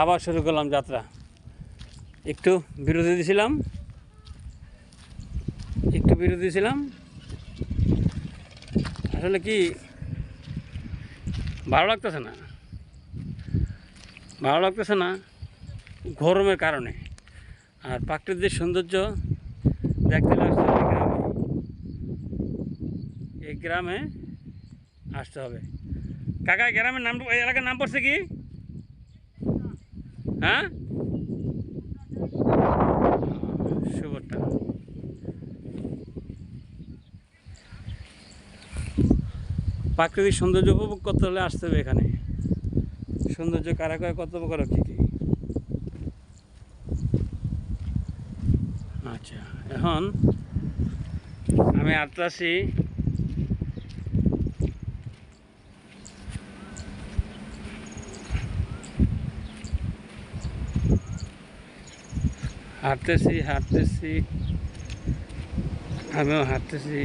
আবার শুরু করলাম যাত্রা। একটু বিরতি দিয়েছিলাম একটু বিরতি দিয়েছিলাম আসলে কি, ভালো লাগতেছে না? ভালো লাগতেছে না গরমের কারণে। আর প্রাকৃতিক সৌন্দর্য দেখতে হবে গ্রামে। এই গ্রামে আসতে হবে। কাকা গ্রামের নাম, এই এলাকার নাম পড়ছে কি? হ্যাঁ? সুবরটা প্রাকৃতিক সৌন্দর্য উপভোগ করতে হলে আসতে হবে এখানে। সৌন্দর্য কারা কয় কত প্রকার কী কী? আচ্ছা এখন আমি আসতেছি হাঁটতেছি হাঁটতেছি আমিও হাঁটতেছি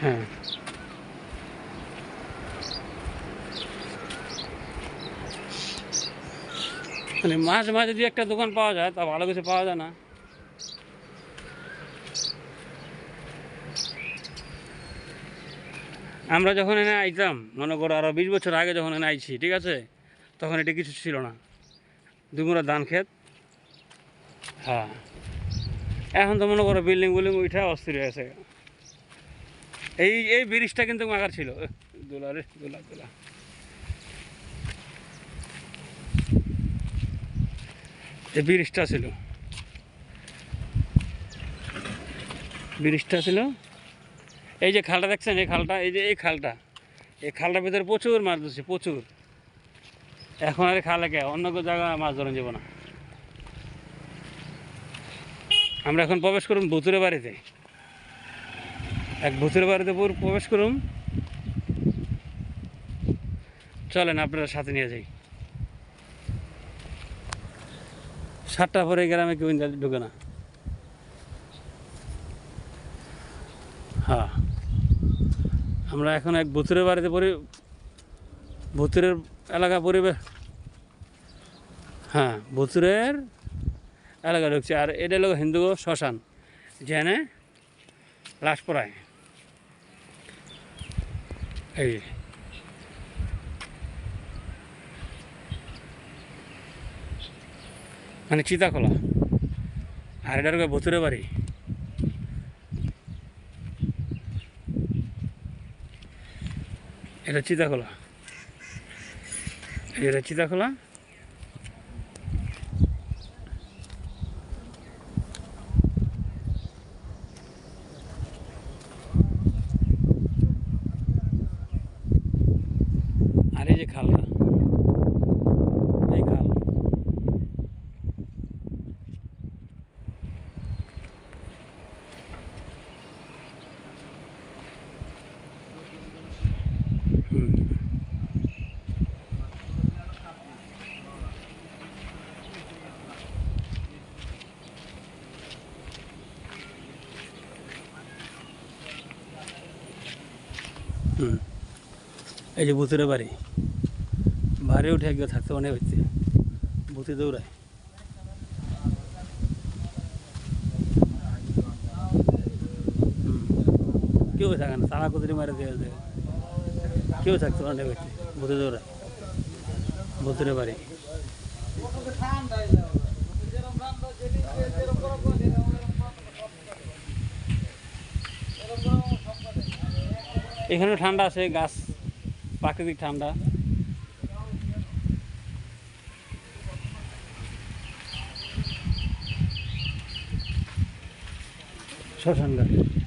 হ্যাঁ মানে মাঝে মাঝে যদি একটা দোকান পাওয়া যায় তা ভালো কিছু পাওয়া যায় না আমরা যখন এনে আইতাম মনে করো আরও বিশ বছর আগে যখন এনে আইছি ঠিক আছে? তখন এটা কিছু ছিল না। দুমুরা ধান ক্ষেত। হ্যাঁ। এখন তো মনে করো বিল্ডিং বিল্ডিং উঠা অস্থির হয়েছে এই এই ব্রিজটা কিন্তু মাগার ছিল। এহ, দোলা রে দোলা দোলা। এই ব্রিজটা ছিল। ব্রিজটা ছিল এই যে খালটা দেখছেন, এই খালটা, এই যে এই খালটা, এই খালটার ভিতরে প্রচুর মাছ ধরছে, প্রচুর। এখন আর খালে কে অন্য কোনো জায়গায় মাছ ধরেন যাব না। আমরা এখন প্রবেশ করুন ভুতুরে বাড়িতে। এক ভূতের বাড়িতে পুরো প্রবেশ করুন চলেন, আপনারা সাথে নিয়ে যাই। সাতটা পরে গ্রামে কেউ ঢুকে না। হ্যাঁ। আমরা এখন এক ভূতুরের বাড়িতে পরি ভূতুরের এলাকা পরিবেশ হ্যাঁ ভূতুরের এলাকা ঢুকছে। আর এটা হলো হিন্দু শ্মশান, যেখানে লাশ পড়ায় এই। মানে চিতাখোলা আর এটার ভুতুরে বাড়ি। এটা চিতাখোলা খোলা। এটা চিতাখোলা আর এই যে খালটা এই খাল হুম। হুম এই যে ভূতের বাড়ি ভারে উঠে গিয়ে থাকতে অনেক হচ্ছে ভূতে দৌড়ায়। কেউ থাকে না তারা কুদরি মারে দেয় কেউ থাকতে অনেক হচ্ছে ভূতে দৌড়ায়। ভূতের বাড়ি। এখানে ঠান্ডা আছে গাছ প্রাকৃতিক ঠান্ডা। শ্মশান ঘাট।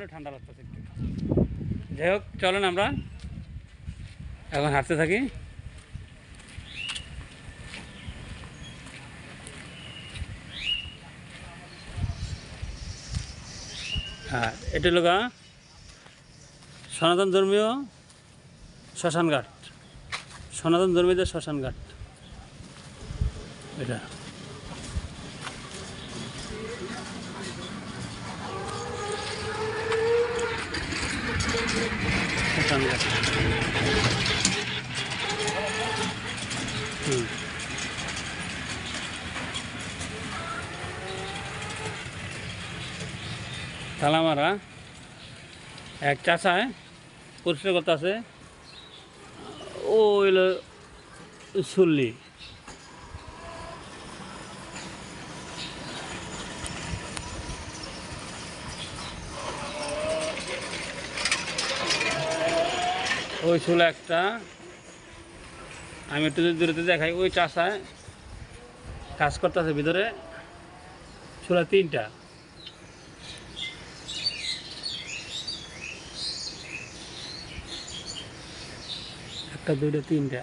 জন্য ঠান্ডা লাগতেছে যাই হোক, চলেন আমরা। এখন হাঁটতে থাকি। হ্যাঁ এটা লোকা সনাতন ধর্মীয় শ্মশানঘাট। সনাতন ধর্মীদের শ্মশানঘাট। এটা। শ্মশান মারা এক চাষায় পরিষ্কার করতে আছে ও হইল শুনলি ওই ছিল একটা। আমি একটু যদি দূরেতে দেখাই, ওই চাষায় কাজ করতেছে ভিতরে চুলা তিনটা। একটা, দুইটা, তিনটা।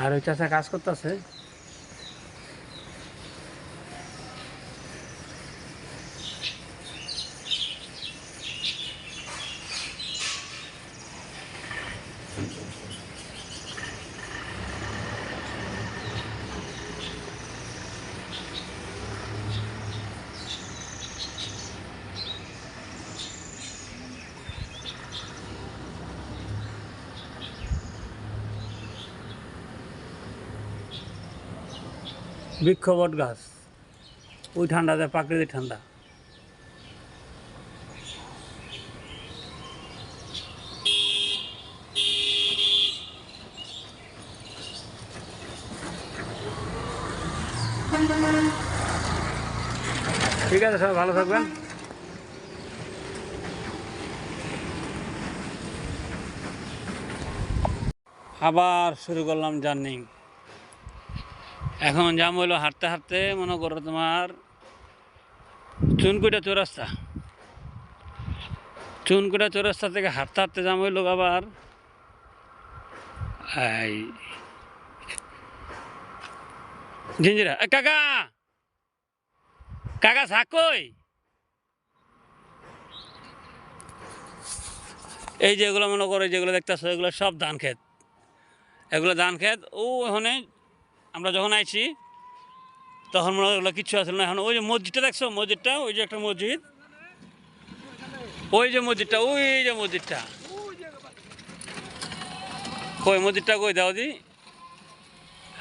আর ওই চাষা কাজ করতেছে বৃক্ষবট গাছ। ওই ঠান্ডাতে প্রাকৃতিক ঠান্ডা। ঠিক আছে, সবাই ভালো থাকবেন। আবার শুরু করলাম জার্নি। এখন যাম হইল হাঁটতে হাঁটতে, মনে করো তোমার চুনকুটা চৌরাস্তা। চুনকুটা চৌরাস্তা থেকে হাঁটতে হাঁটতে যাম হইল আবার এই ঝিঞ্জিরা কাকা! কাকা, শাক কই? এই যেগুলো মনে করো যেগুলো দেখতেছো, এগুলো সব ধান ক্ষেত। এগুলো ধান ক্ষেত, ও ওখানে আমরা যখন আইছি, তখন মনে হয় কিছু আসলে না। এখন ওই যে মসজিদটা দেখছ? মসজিদটা, ওই যে একটা মসজিদ। ওই যে মসজিদটা, ওই যে মসজিদটা। কই মসজিদটা কই? দাও দি।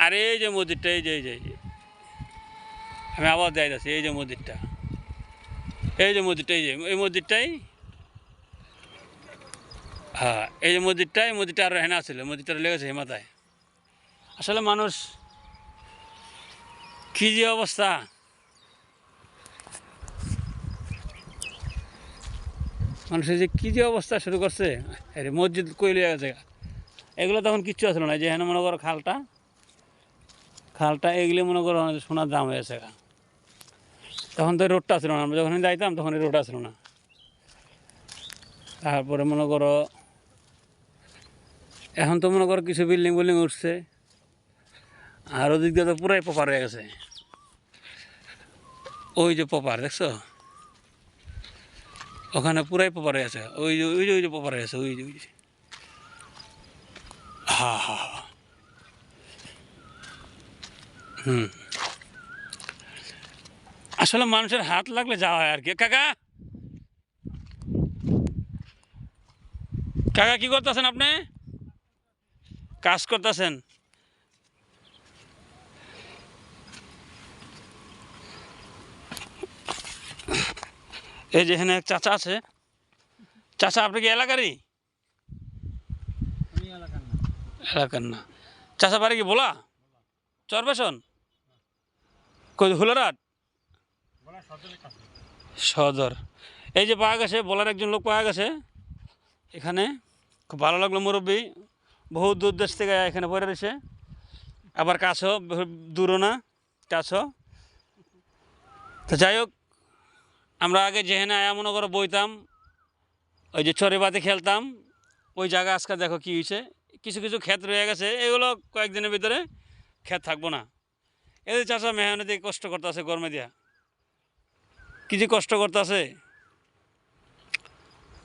আর এই যে মসজিদটা, এই যে এই যে যে। আমি আবার দেয় যাচ্ছি এই যে মসজিদটা। এই যে মসজিদটা, এই যে, এই মসজিদটাই। হ্যাঁ এই যে মসজিদটা এই মসজিদটা আরও হেনা ছিল মসজিদটা লেগেছে হেমাতায় আসলে মানুষ কি যে অবস্থা? মানুষের যে কী যে অবস্থা শুরু করছে, আরে মসজিদ কইলে গেছে এগুলো তখন কিচ্ছু আসলো না যে হেন মনে করো খালটা খালটা এগুলি মনে করো সোনার দাম হয়েছে। তখন তো রোডটা আসলো না, আমরা যখন যাইতাম তখন রোড আসলো না। তারপরে মনে করো, এখন তো মনে করো কিছু বিল্ডিং বিল্ডিং উঠছে, আর ওদিক দিয়ে তো পুরাই পপার হয়ে গেছে। ওই যে পপার, দেখছ? ওখানে পুরাই পপার গেছে ওই যে ওই যে ওই যে পপার গেছে ওই যে ওই যে। হা হা। হুম। আসলে মানুষের হাত লাগলে যাওয়া হয় আর কি। কাকা! কাকা, কি করতেছেন আপনি? কাজ করতেছেন? এই যে এখানে এক চাচা আছে। চাচা আপনি কি এলাকারই? এলাকার না। চাচা বাড়ি কি বলা চরবেশন কই হুলারাট সদর। এই যে পাওয়া গেছে বলার একজন লোক পাওয়া গেছে এখানে। খুব ভালো লাগল মুরব্বী। বহু দূর দেশ থেকে এখানে পড়ে রয়েছে। আবার কাছেও বহু দূরও না কাছেও। তো যাই হোক আমরা আগে যেখানে আয়া মনে করো বইতাম, ওই যে চরে বাতে খেলতাম, ওই জায়গা আজকে দেখো কী হয়েছে কিছু কিছু ক্ষেত রয়ে গেছে, এগুলো কয়েকদিনের ভিতরে ক্ষেত থাকব না। এদের চাষা মেহনতি কষ্ট করতেছে গরমে দিয়া। কি যে কষ্ট করতেছে,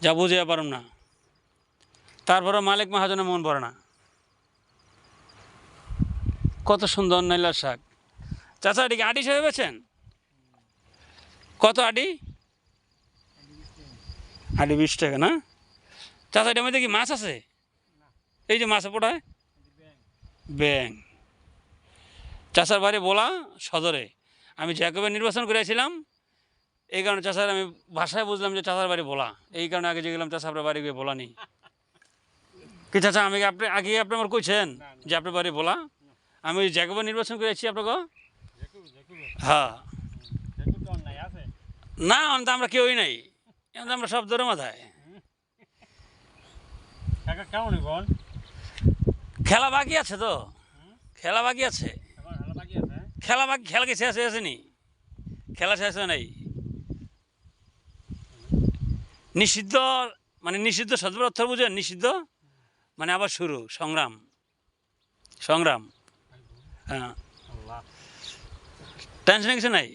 যা বুঝে পারম না। তারপরে মালিক মহাজনের মন পড়ে না। কত সুন্দর নাইলার শাক। চাচা এটিকে আটি সহে বেছেন কত আটি আটি বিশ টাকা, না? চাচা, এটার মধ্যে কি মাছ আছে? এই যে মাছ পোটায় ব্যাং চাষার বাড়ি বলা সদরে। আমি জ্যাকবে নির্বাচন করেছিলাম। এই কারণে চাষার আমি ভাষায় বুঝলাম যে চাষার বাড়ি বলা। এই কারণে আগে যে গেলাম চাষা আপনার বাড়ি গিয়ে বলা নেই। কি চাচা, আমি আপনি, আগে আপনি আমার কইছেন যে আপনার বাড়ি বলা? আমি জ্যাকবে নির্বাচন করেছি, আপনাকে? হ্যাঁ। না অন্ত আমরা কেউই নাই। এখন আমরা সব ধরে মাথায় কেমন বল? খেলা বাকি আছে তো? খেলা বাকি আছে। খেলা বাকি খেলা কি শেষ হয়ে আসেনি খেলা শেষ হয় নাই। নিষিদ্ধ মানে নিষিদ্ধ শব্দের অর্থ বুঝেন নিষিদ্ধ মানে আবার শুরু সংগ্রাম। সংগ্রাম। হ্যাঁ। টেনশন কিছু নাই?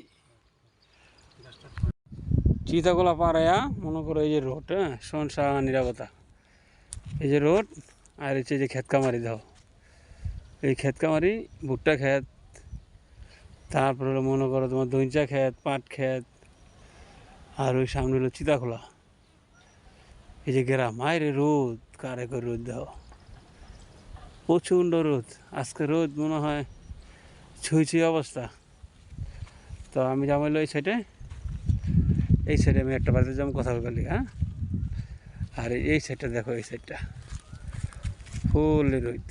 চিতাগোলা পাড়ায়া, মনে করো এই যে রোড হ্যাঁ? সনসা নিরাপত্তা। এই যে রোড আর হচ্ছে যে ক্ষেত কামারি দাও এই ক্ষেত কামারি ভুট্টা ক্ষেত, তারপরে হলো মনে করো তোমার দইঞ্চা ক্ষেত, পাট ক্ষেত, আর ওই সামনে হলো চিতাখোলা এই যে গ্রাম আরে রোদ, কারে করে রোদ দাও প্রচণ্ড রোদ, আজকে রোদ মনে হয় ছুঁই ছুঁই অবস্থা। তো আমি যাব এই সাইডে এই সাইডে আমি একটা বাড়িতে যাব, কথা বলি হ্যাঁ? আর এই সাইডটা দেখো, এই সাইডটা ফুললি রোদ।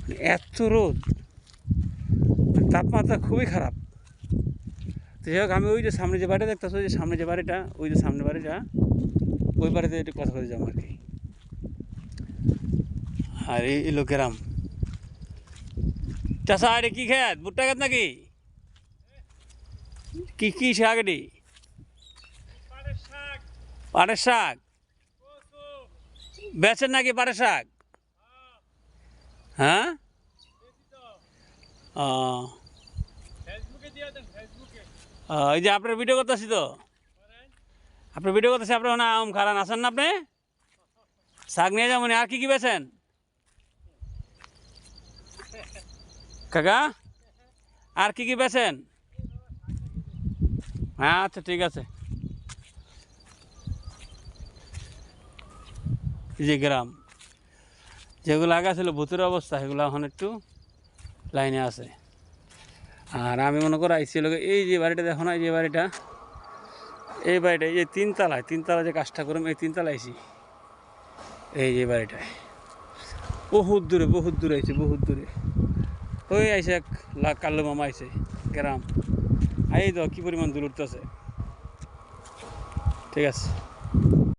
মানে এত রোদ। মানে তাপমাত্রা খুবই খারাপ। তো যাই হোক, আমি ওই যে সামনে যে বাড়িটা দেখতেছো, ওই যে সামনে যে বাড়িটা, ওই যে সামনে বাড়িটা, ওই বাড়িতে একটু কথা বলে যাব আর কি। আর এই এলো গ্রাম চাষা আরে কি খেত? ভুট্টা খেত নাকি? কি কি সে শাক পাটের শাক? বেচেন নাকি পাটের শাক? হ্যাঁ? এই যে আপনার ভিডিও করতেছি তো? আপনার ভিডিও করতেছি, আপনার না আম খারান আসেন না আপনি? শাক নিয়ে যাবেন, আর কি কি বেছেন কাকা, আর কি কি বেছেন হ্যাঁ আচ্ছা ঠিক আছে। যে গ্রাম, যেগুলো আগে ছিল ভূতের অবস্থা, সেগুলো এখন একটু লাইনে আছে। আর আমি মনে করো আইসি লোক এই যে বাড়িটা দেখো না, এই যে বাড়িটা, এই বাড়িটা, এই যে তিনতলায় তিনতলা যে কাজটা করলাম এই তিনতলা আইসি। এই যে বাড়িটায়। বহুত দূরে বহুত দূরে আইছে বহুত দূরে। ওই আইসে এক কাল্লু মামা আইসে, গ্রাম। এই তো, কী পরিমাণ দূর উঠতেছে ঠিক আছে।